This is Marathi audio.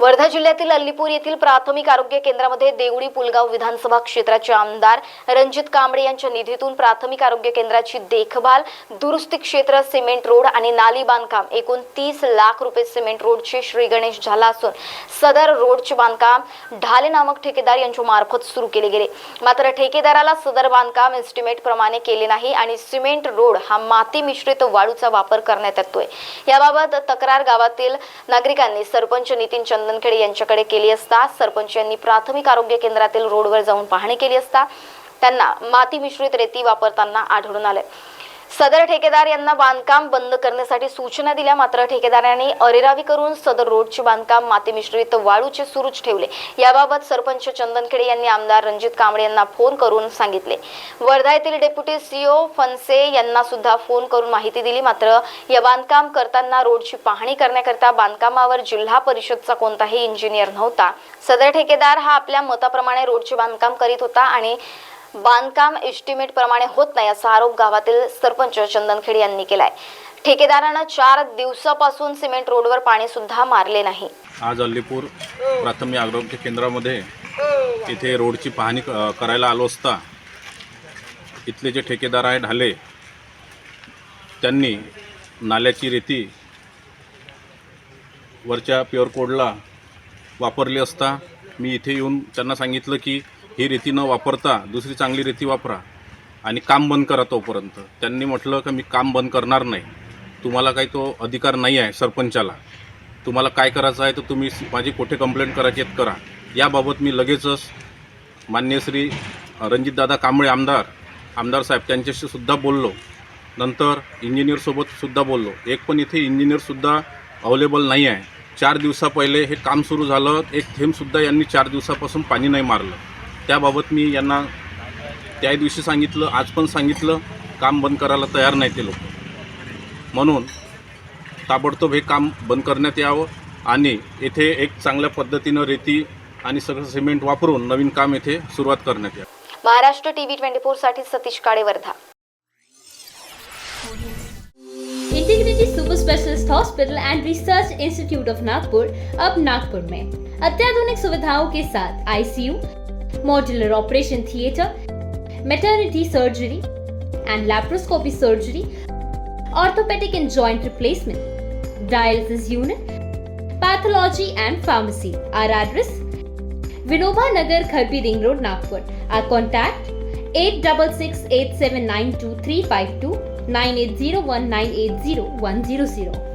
वर्धा जिल्ह्यातील अल्लीपूर येथील प्राथमिक आरोग्य केंद्रामध्ये देवळी पुलगाव विधानसभा क्षेत्राचे आमदार रणजित कांबळे यांच्या निधीतून प्राथमिक आरोग्य केंद्राची देखभाल दुरुस्ती क्षेत्र सिमेंट रोड आणि नाली बांधकाम एकूण तीस लाख रुपये सिमेंट रोडचे श्री गणेश झाला असून सदर रोडचे बांधकाम ढाले नामक ठेकेदार यांच्या मार्फत सुरू केले गेले. मात्र ठेकेदाराला सदर बांधकाम एस्टिमेट प्रमाणे केले नाही आणि सिमेंट रोड हा माती मिश्रित वाळूचा वापर करण्यात येतोय. याबाबत तक्रार गावातील नागरिकांनी सरपंच नितीन चंदनखेडे यांच्याकडे केली असता सरपंच यांनी प्राथमिक आरोग्य केंद्रातील रोडवर जाऊन पाहणी केली असता त्यांना माती मिश्रित रेती वापरताना आढळून आले. सदर ठेकेदार यांना बांधकाम बंद करण्यासाठी सूचना दिल्या. मात्र ठेकेदारांनी अरेरावी करून सदर रोडचे बांधकाम माती मिश्रित वाळूचे सुरूच ठेवले. याबाबत सरपंच चंदनखेडे यांनी आमदार रणजित कांबळे यांना फोन करून सांगितले. वर्धा येथील डेप्युटी सीओ फनसे यांना सुद्धा फोन करून माहिती दिली. मात्र या बांधकाम करताना रोडची पाहणी करण्याकरता बांधकामावर जिल्हा परिषदचा कोणताही इंजिनियर नव्हता. सदर ठेकेदार हा आपल्या मताप्रमाणे रोडचे बांधकाम करीत होता आणि बांधकाम एस्टिमेट प्रमाणे होत नाही असा आरोप गावातील सरपंच चंदनखेड यांनी केलाय. ठेकेदारानं चार दिवसापासून सिमेंट रोडवर पाणी सुद्धा मारले नाही. आज अल्लीपूर प्राथमिक आरोग्य केंद्रामध्ये इथे रोडची पाहणी करायला आलो असता इथले जे ठेकेदार आहे ढाले त्यांनी नाल्याची रेती वरच्या प्युअर कोडला वापरली असता मी इथे येऊन त्यांना सांगितलं की ही रेती न वापरता दुसरी चांगली रेती वापरा आणि काम बंद करा तोपर्यंत. त्यांनी म्हटलं की मी काम बंद करणार नाही. तुम्हाला काही तो अधिकार नाही आहे सरपंचाला. तुम्हाला काय करायचं आहे तर तुम्ही माझी कुठे कंप्लेंट करायची आहेत करा. याबाबत मी लगेचच मान्य श्री रणजितदादा कांबळे आमदार आमदार साहेब त्यांच्याशी सुद्धा बोललो. नंतर इंजिनियरसोबतसुद्धा बोललो. एक पण इथे इंजिनियरसुद्धा अवेलेबल नाही आहे. चार दिवसा पहिले हे काम सुरू झालं. एक थेंबसुद्धा यांनी चार दिवसापासून पाणी नाही मारलं. त्याबाबत मी यांना त्या दिवशी सांगितलं आज पण सांगितलं काम बंद करायला तयार नाही ते लोक. म्हणून ताबडतोब हे काम बंद करण्यात यावं आणि येथे एक चांगल्या पद्धतीनं रेती आणि सगळं सिमेंट वापरून नवीन काम येथे सुरुवात करण्यात यावं. Maharashtra TV twenty फोरसाठी Satish Kale Wardha integrity super specialist hospital and research institute of Nagpur अब नागपुर में। अत्याधुनिक सुविधाओं के साथ ICU modular operation theatre, maternity surgery, and laparoscopy surgery, orthopedic and joint replacement, dialysis unit, pathology and pharmacy. Our address Vinoba Nagar Kharbi Ring Road, Nagpur. Our contact 866 879 9801980